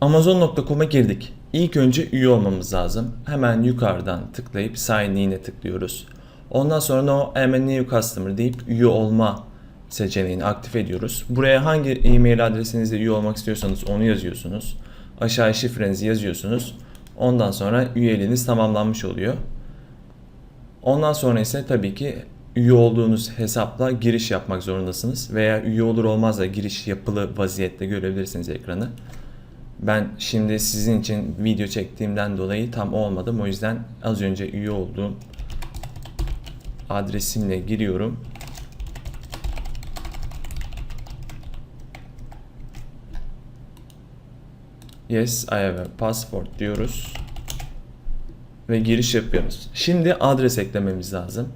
Amazon.com'a girdik. İlk önce üye olmamız lazım. Hemen yukarıdan tıklayıp sign in'e tıklıyoruz. Ondan sonra o I'm a new customer deyip üye olma seçeneğini aktif ediyoruz. Buraya hangi e-mail adresinizle üye olmak istiyorsanız onu yazıyorsunuz. Aşağıya şifrenizi yazıyorsunuz. Ondan sonra üyeliğiniz tamamlanmış oluyor. Ondan sonra ise tabii ki üye olduğunuz hesapla giriş yapmak zorundasınız. Veya üye olur olmaz da giriş yapılı vaziyette görebilirsiniz ekranı. Ben şimdi sizin için video çektiğimden dolayı tam olmadım. O yüzden az önce üye olduğum adresimle giriyorum. Yes, I have a passport diyoruz. Ve giriş yapıyoruz. Şimdi adres eklememiz lazım.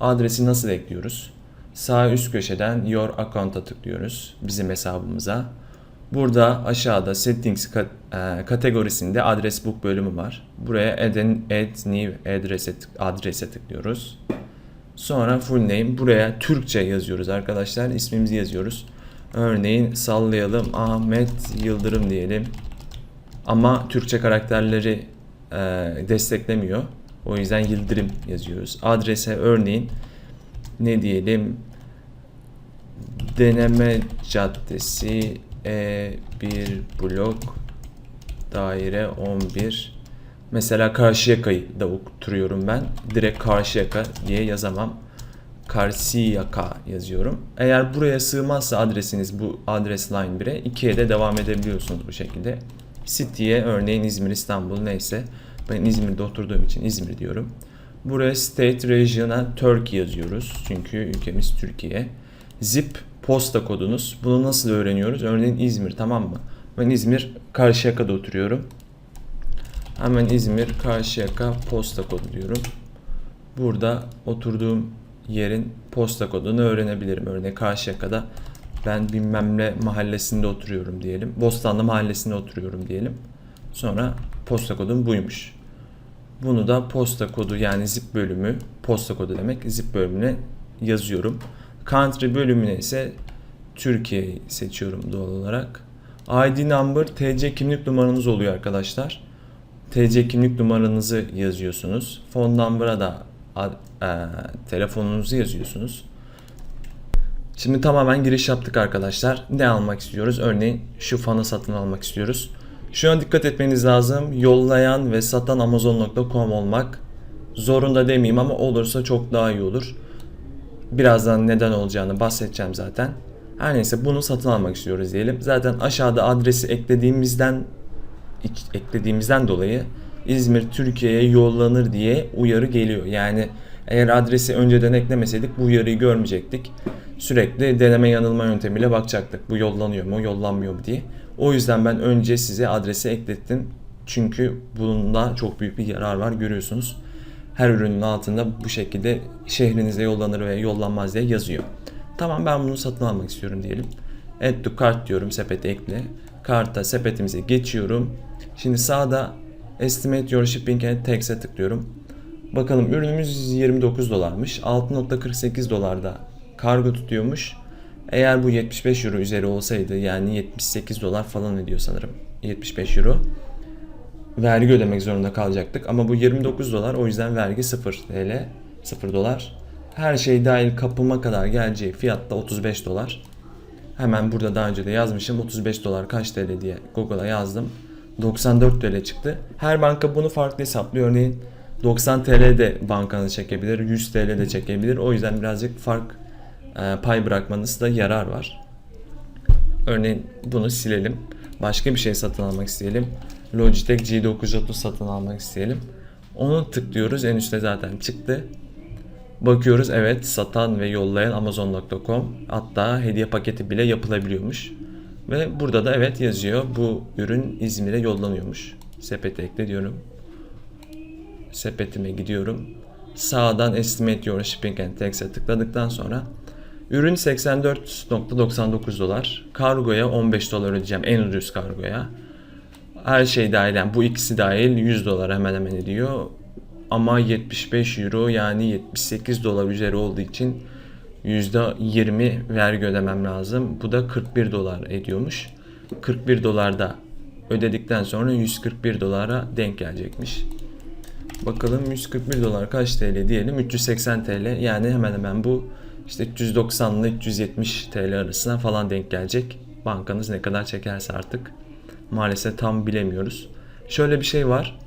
Adresi nasıl ekliyoruz? Sağ üst köşeden Your Account'a tıklıyoruz. Bizim hesabımıza. Burada aşağıda Settings kat- e, kategorisinde Adres Book bölümü var. Buraya Add, an- add New Address'e tık- adrese tıklıyoruz. Sonra full name. Buraya Türkçe yazıyoruz arkadaşlar. İsmimizi yazıyoruz. Örneğin sallayalım Ahmet Yıldırım diyelim. Ama Türkçe karakterleri e, desteklemiyor. O yüzden Yıldırım yazıyoruz. Adrese örneğin ne diyelim Deneme Caddesi E1 blok daire 11 Mesela Karşıyaka'yı da oturuyorum ben. Direkt Karşıyaka diye yazamam. Karşıyaka yazıyorum. Eğer buraya sığmazsa adresiniz bu adres line 1'e 2'ye de devam edebiliyorsunuz bu şekilde. City'ye örneğin İzmir, İstanbul neyse. Ben İzmir'de oturduğum için İzmir diyorum. Buraya State Region'a Turkey yazıyoruz. Çünkü ülkemiz Türkiye. Zip posta kodunuz. Bunu nasıl öğreniyoruz? Örneğin İzmir tamam mı? Ben İzmir Karşıyaka'da oturuyorum. Hemen İzmir Karşıyaka posta kodu diyorum. Burada oturduğum yerin posta kodunu öğrenebilirim. Örneğin Karşıyaka'da ben bilmem ne mahallesinde oturuyorum diyelim. Bostanlı mahallesinde oturuyorum diyelim. Sonra posta kodum buymuş. Bunu da posta kodu yani zip bölümü, posta kodu demek zip bölümüne yazıyorum. Country bölümüne ise Türkiye'yi seçiyorum doğal olarak. ID number TC kimlik numaranız oluyor arkadaşlar. TC kimlik numaranızı yazıyorsunuz. Phone number'a da eee, telefonunuzu yazıyorsunuz. Şimdi tamamen giriş yaptık arkadaşlar. Ne almak istiyoruz? Örneğin şu fanı satın almak istiyoruz. Şuna dikkat etmeniz lazım. Yollayan ve satan Amazon.com olmak zorunda demeyeyim ama olursa çok daha iyi olur. Birazdan neden olacağını bahsedeceğim zaten. Her neyse bunu satın almak istiyoruz diyelim. Zaten aşağıda adresi eklediğimizden eklediğimizden dolayı İzmir Türkiye'ye yollanır diye uyarı geliyor. Yani eğer adresi önceden eklemeseydik bu uyarıyı görmeyecektik. Sürekli deneme yanılma yöntemiyle bakacaktık. Bu yollanıyor mu, yollanmıyor mu diye. O yüzden ben önce size adresi eklettim. Çünkü bunda çok büyük bir yarar var görüyorsunuz. Her ürünün altında bu şekilde şehrinize yollanır veya yollanmaz diye yazıyor. Tamam ben bunu satın almak istiyorum diyelim. Add to cart diyorum sepete ekle. Karta sepetimize geçiyorum. Şimdi sağda estimate your shipping and tax'e tıklıyorum. Bakalım ürünümüz 29 dolarmış. 6.48 dolarda kargo tutuyormuş. Eğer bu 75 euro üzeri olsaydı yani 78 dolar falan ediyor sanırım. 75 euro. Vergi ödemek zorunda kalacaktık ama bu 29 dolar o yüzden vergi 0 TL 0 dolar. Her şey dahil kapıma kadar geleceği fiyatta 35 dolar. Hemen burada daha önce de yazmışım 35 dolar kaç TL diye Google'a yazdım. 94 TL çıktı. Her banka bunu farklı hesaplıyor. Örneğin 90 TL de bankanız çekebilir, 100 TL de çekebilir. O yüzden birazcık fark e, pay bırakmanızda yarar var. Örneğin bunu silelim. Başka bir şey satın almak isteyelim. Logitech G930 satın almak isteyelim. Onu tıklıyoruz. En üstte zaten çıktı. Bakıyoruz evet satan ve yollayan Amazon.com hatta hediye paketi bile yapılabiliyormuş. Ve burada da evet yazıyor bu ürün İzmir'e yollanıyormuş. Sepete ekle diyorum. Sepetime gidiyorum. Sağdan Estimate Your Shipping and Tax'e tıkladıktan sonra ürün 84.99 dolar. Kargoya 15 dolar ödeyeceğim en ucuz kargoya. Her şey dahil yani bu ikisi dahil 100 dolar hemen hemen ediyor. Ama 75 euro yani 78 dolar üzeri olduğu için %20 vergi ödemem lazım. Bu da 41 dolar ediyormuş. 41 dolar da ödedikten sonra 141 dolara denk gelecekmiş. Bakalım 141 dolar kaç TL diyelim 380 TL yani hemen hemen bu işte 390 ile 370 TL arasına falan denk gelecek. Bankanız ne kadar çekerse artık maalesef tam bilemiyoruz. Şöyle bir şey var.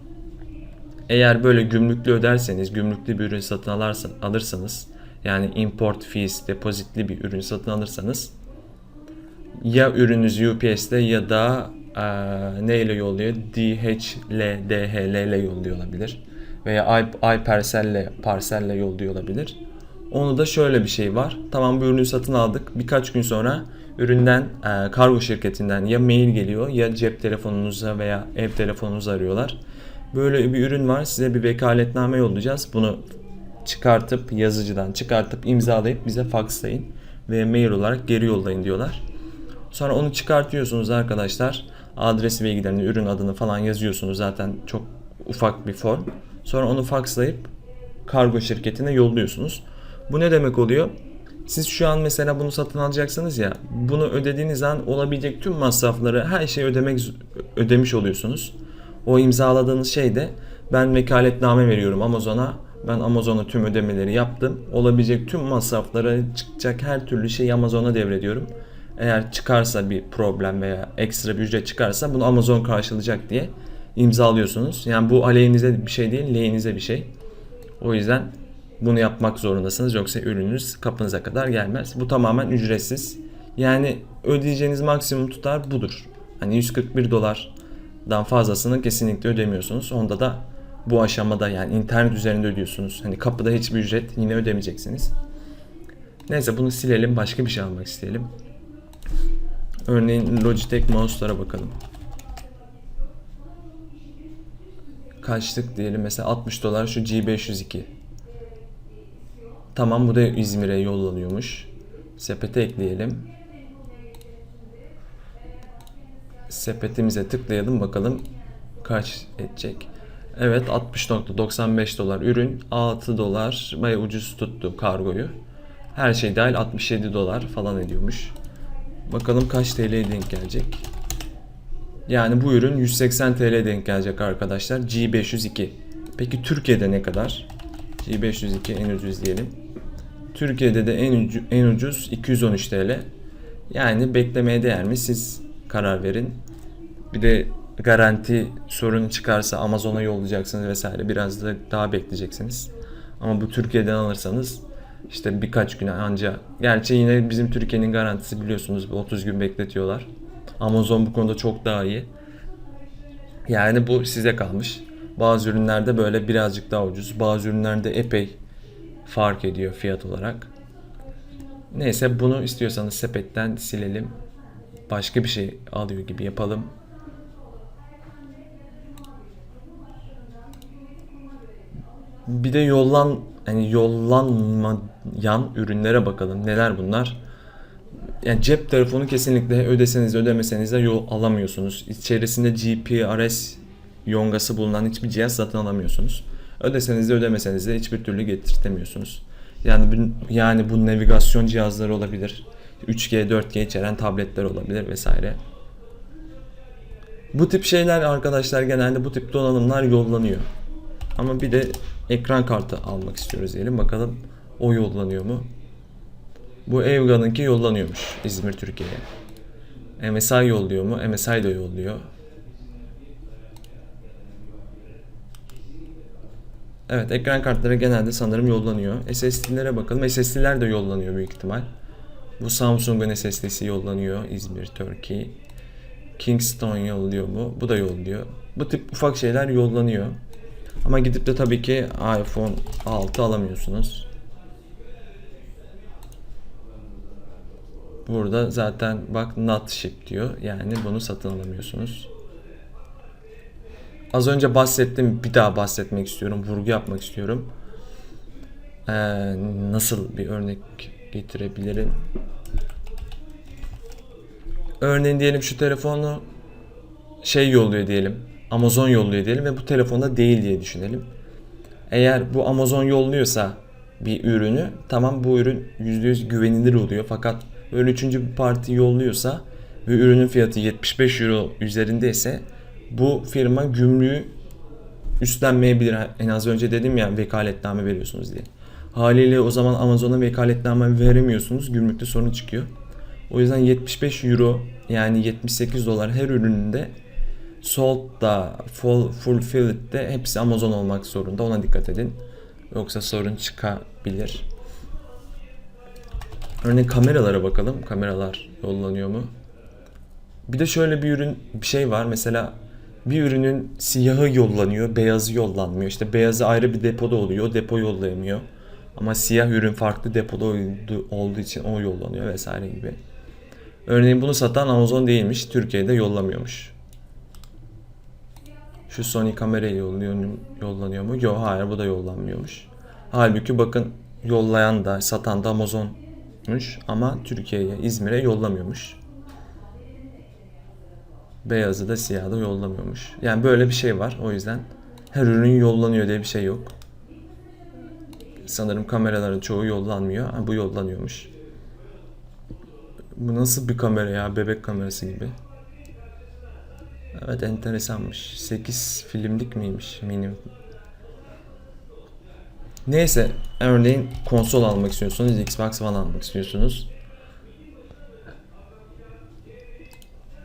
Eğer böyle gümrüklü öderseniz, gümrüklü bir ürün satın alırsanız yani import fees, depozitli bir ürün satın alırsanız ya ürününüz UPS'te ya da eee neyle yolluyor? DHL, DHL ile yolluyor olabilir. Veya iParcel'le, Parcel'le yolluyor olabilir. Onu da şöyle bir şey var. Tamam bu ürünü satın aldık. Birkaç gün sonra üründen eee, kargo şirketinden ya mail geliyor ya cep telefonunuza veya ev telefonunuza arıyorlar. Böyle bir ürün var. Size bir vekaletname yollayacağız. Bunu çıkartıp yazıcıdan çıkartıp imzalayıp bize fakslayın ve mail olarak geri yollayın diyorlar. Sonra onu çıkartıyorsunuz arkadaşlar. Adres bilgilerini, ürün adını falan yazıyorsunuz. Zaten çok ufak bir form. Sonra onu fakslayıp kargo şirketine yolluyorsunuz. Bu ne demek oluyor? Siz şu an mesela bunu satın alacaksınız ya. Bunu ödediğiniz an olabilecek tüm masrafları her şeyi ödemek ödemiş oluyorsunuz. O imzaladığınız şey de ben vekaletname veriyorum Amazon'a. Ben Amazon'a tüm ödemeleri yaptım. Olabilecek tüm masrafları çıkacak her türlü şeyi Amazon'a devrediyorum. Eğer çıkarsa bir problem veya ekstra bir ücret çıkarsa bunu Amazon karşılayacak diye imzalıyorsunuz. Yani bu aleyhinize bir şey değil, lehinize bir şey. O yüzden bunu yapmak zorundasınız yoksa ürününüz kapınıza kadar gelmez. Bu tamamen ücretsiz. Yani ödeyeceğiniz maksimum tutar budur. Hani 141 dolardan fazlasını kesinlikle ödemiyorsunuz. Onda da bu aşamada yani internet üzerinde ödüyorsunuz. Hani kapıda hiçbir ücret yine ödemeyeceksiniz. Neyse bunu silelim başka bir şey almak isteyelim. Örneğin Logitech mouse'lara bakalım. Kaçlık diyelim mesela 60 dolar şu G502. Tamam bu da İzmir'e yollanıyormuş. Sepete ekleyelim. Sepetimize tıklayalım bakalım kaç edecek. Evet 60.95 dolar ürün 6 dolar bayağı ucuz tuttu kargoyu. Her şey dahil 67 dolar falan ediyormuş. Bakalım kaç TL'ye denk gelecek. Yani bu ürün 180 TL denk gelecek arkadaşlar. G502. Peki Türkiye'de ne kadar? G502 en ucuz diyelim. Türkiye'de de en, ucu- en ucuz 213 TL. Yani beklemeye değer mi? Siz karar verin. Bir de garanti sorunu çıkarsa Amazon'a yollayacaksınız vesaire. Biraz da daha bekleyeceksiniz. Ama bu Türkiye'den alırsanız işte birkaç güne anca. Gerçi yine bizim Türkiye'nin garantisi biliyorsunuz 30 gün bekletiyorlar. Amazon bu konuda çok daha iyi. Yani bu size kalmış. Bazı ürünlerde böyle birazcık daha ucuz. Bazı ürünlerde epey fark ediyor fiyat olarak. Neyse bunu istiyorsanız sepetten silelim. Başka bir şey alıyor gibi yapalım. Bir de yollan hani yollanmayan ürünlere bakalım. Neler bunlar? Yani cep telefonu kesinlikle ödeseniz de ödemeseniz de yol alamıyorsunuz. İçerisinde GPRS yongası bulunan hiçbir cihaz satın alamıyorsunuz. Ödeseniz de ödemeseniz de hiçbir türlü getirtemiyorsunuz. Yani bu, yani bu navigasyon cihazları olabilir. 3G, 4G içeren tabletler olabilir vesaire. Bu tip şeyler arkadaşlar genelde bu tip donanımlar yollanıyor. Ama bir de ekran kartı almak istiyoruz diyelim. Bakalım o yollanıyor mu? Bu Evgan'ınki yollanıyormuş İzmir Türkiye'ye. MSI yolluyor mu? MSI de yolluyor. Evet ekran kartları genelde sanırım yollanıyor. SSD'lere bakalım. SSD'ler de yollanıyor büyük ihtimal. Bu Samsung'un SSD'si yollanıyor. İzmir, Turkey. Kingston yolluyor mu? Bu da yolluyor. Bu tip ufak şeyler yollanıyor. Ama gidip de tabii ki iPhone 6 alamıyorsunuz. Burada zaten bak not ship diyor. Yani bunu satın alamıyorsunuz. Az önce bahsettim. Bir daha bahsetmek istiyorum. Vurgu yapmak istiyorum. Ee, nasıl bir örnek getirebilirim? Örneğin diyelim şu telefonu şey yolluyor diyelim. Amazon yolluyor diyelim ve bu telefonda değil diye düşünelim. Eğer bu Amazon yolluyorsa bir ürünü tamam bu ürün %100 güvenilir oluyor fakat böyle üçüncü bir parti yolluyorsa ve ürünün fiyatı 75 euro üzerindeyse bu firma gümrüğü üstlenmeyebilir. En az önce dedim ya vekaletname veriyorsunuz diye. Haliyle o zaman Amazon'a vekaletname veremiyorsunuz. Gümrükte sorun çıkıyor. O yüzden 75 euro yani 78 dolar her ürününde sold da full, fulfilled de hepsi Amazon olmak zorunda. Ona dikkat edin. Yoksa sorun çıkabilir. Örneğin kameralara bakalım. Kameralar yollanıyor mu? Bir de şöyle bir ürün bir şey var. Mesela bir ürünün siyahı yollanıyor, beyazı yollanmıyor. İşte beyazı ayrı bir depoda oluyor, depo yollayamıyor. Ama siyah ürün farklı depoda olduğu- için o yollanıyor vesaire gibi. Örneğin bunu satan Amazon değilmiş, Türkiye'de yollamıyormuş. Şu Sony kamerayı yolluyor, yollanıyor mu? Yok hayır bu da yollanmıyormuş. Halbuki bakın yollayan da satan da Amazon'muş ama Türkiye'ye, İzmir'e yollamıyormuş. Beyazı da siyahı da yollamıyormuş. Yani böyle bir şey var. O yüzden her ürün yollanıyor diye bir şey yok. Sanırım kameraların çoğu yollanmıyor. Ha, bu yollanıyormuş. Bu nasıl bir kamera ya? Bebek kamerası gibi. Evet enteresanmış. 8 filmlik miymiş minimum? Neyse örneğin konsol almak istiyorsunuz, Xbox One almak istiyorsunuz.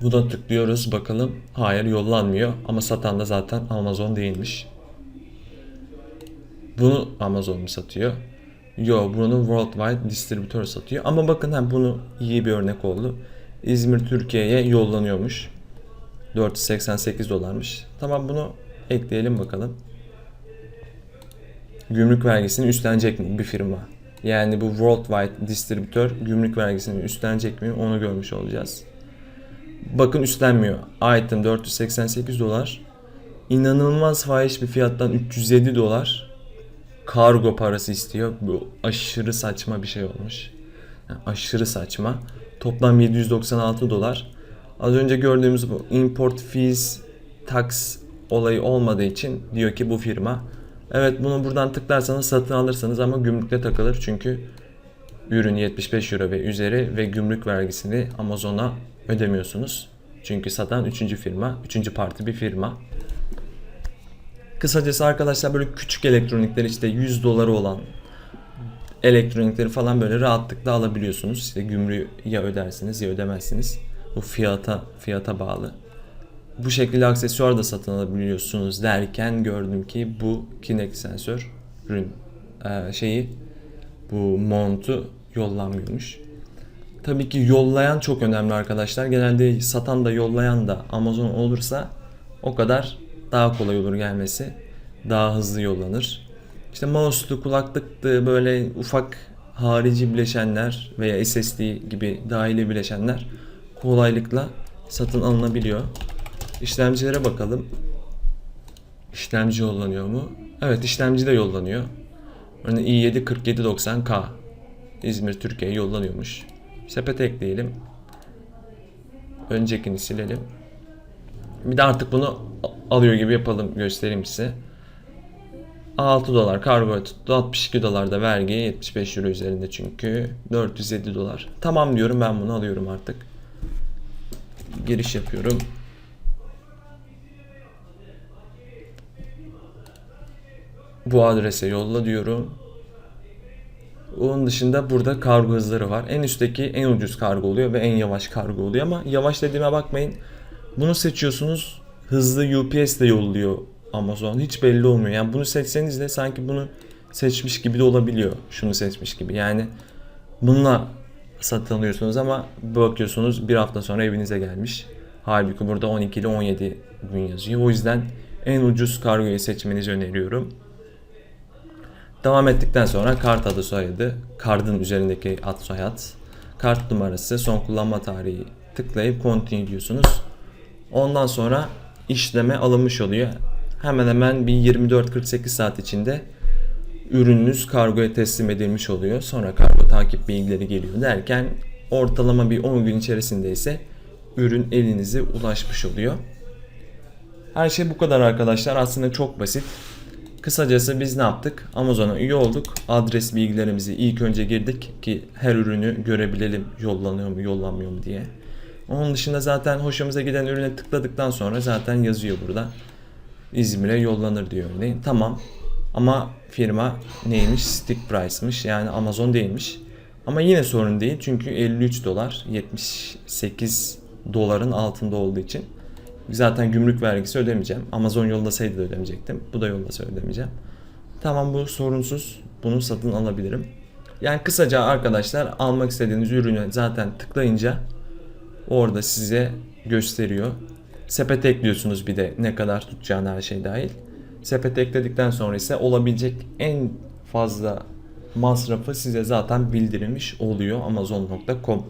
Buna tıklıyoruz bakalım. Hayır yollanmıyor ama satan da zaten Amazon değilmiş. Bunu Amazon mu satıyor? Yo bunu Worldwide distribütör satıyor. Ama bakın ha bunu iyi bir örnek oldu. İzmir Türkiye'ye yollanıyormuş. 488 dolarmış. Tamam bunu ekleyelim bakalım. Gümrük vergisini üstlenecek mi bir firma? Yani bu Worldwide distribütör gümrük vergisini üstlenecek mi onu görmüş olacağız. Bakın üstlenmiyor. Item 488 dolar. İnanılmaz fahiş bir fiyattan 307 dolar kargo parası istiyor. Bu aşırı saçma bir şey olmuş. Yani aşırı saçma. Toplam 796 dolar. Az önce gördüğümüz bu import fees tax olayı olmadığı için diyor ki bu firma evet bunu buradan tıklarsanız satın alırsanız ama gümrükte takılır çünkü ürün 75 euro ve üzeri ve gümrük vergisini Amazon'a ödemiyorsunuz. Çünkü satan 3. firma, 3. parti bir firma. Kısacası arkadaşlar böyle küçük elektronikler işte 100 doları olan elektronikleri falan böyle rahatlıkla alabiliyorsunuz. İşte gümrüğü ya ödersiniz ya ödemezsiniz. Bu fiyata fiyata bağlı. Bu şekilde aksesuar da satın alabiliyorsunuz derken gördüm ki bu Kinect sensör ürün e, şeyi bu montu yollanmıyormuş. Tabii ki yollayan çok önemli arkadaşlar. Genelde satan da yollayan da Amazon olursa o kadar daha kolay olur gelmesi. Daha hızlı yollanır. İşte mouse'lu, kulaklıklı böyle ufak harici bileşenler veya SSD gibi dahili bileşenler kolaylıkla satın alınabiliyor. İşlemcilere bakalım. İşlemci yollanıyor mu? Evet işlemci de yollanıyor. Örneğin i7 4790K İzmir Türkiye'ye yollanıyormuş. Sepete ekleyelim. Öncekini silelim. Bir de artık bunu alıyor gibi yapalım göstereyim size. 6 dolar kargo tuttu. 62 dolar da vergi. 75 euro üzerinde çünkü. 407 dolar. Tamam diyorum ben bunu alıyorum artık. Giriş yapıyorum. Bu adrese yolla diyorum. Onun dışında burada kargo hızları var. En üstteki en ucuz kargo oluyor ve en yavaş kargo oluyor ama yavaş dediğime bakmayın. Bunu seçiyorsunuz. Hızlı UPS de yolluyor Amazon. Hiç belli olmuyor. Yani bunu seçseniz de sanki bunu seçmiş gibi de olabiliyor. Şunu seçmiş gibi. Yani bununla satın alıyorsunuz ama bakıyorsunuz bir hafta sonra evinize gelmiş. Halbuki burada 12 ile 17 gün yazıyor. O yüzden en ucuz kargoyu seçmenizi öneriyorum. Devam ettikten sonra kart adı soyadı, kartın üzerindeki ad soyad, kart numarası, son kullanma tarihi tıklayıp continue diyorsunuz. Ondan sonra işleme alınmış oluyor. Hemen hemen bir 24-48 saat içinde ürününüz kargoya teslim edilmiş oluyor. Sonra kargo takip bilgileri geliyor derken ortalama bir 10 gün içerisinde ise ürün elinize ulaşmış oluyor. Her şey bu kadar arkadaşlar. Aslında çok basit. Kısacası biz ne yaptık? Amazon'a üye olduk. Adres bilgilerimizi ilk önce girdik ki her ürünü görebilelim yollanıyor mu yollanmıyor mu diye. Onun dışında zaten hoşumuza giden ürüne tıkladıktan sonra zaten yazıyor burada. İzmir'e yollanır diyor örneğin. Tamam. Ama firma neymiş? Stick Price'mış. Yani Amazon değilmiş. Ama yine sorun değil. Çünkü 53 dolar 78 doların altında olduğu için zaten gümrük vergisi ödemeyeceğim. Amazon yollasaydı da ödemeyecektim. Bu da yollasa ödemeyeceğim. Tamam bu sorunsuz. Bunu satın alabilirim. Yani kısaca arkadaşlar almak istediğiniz ürünü zaten tıklayınca orada size gösteriyor. Sepete ekliyorsunuz bir de ne kadar tutacağını her şey dahil. Sepete ekledikten sonra ise olabilecek en fazla masrafı size zaten bildirilmiş oluyor amazon.com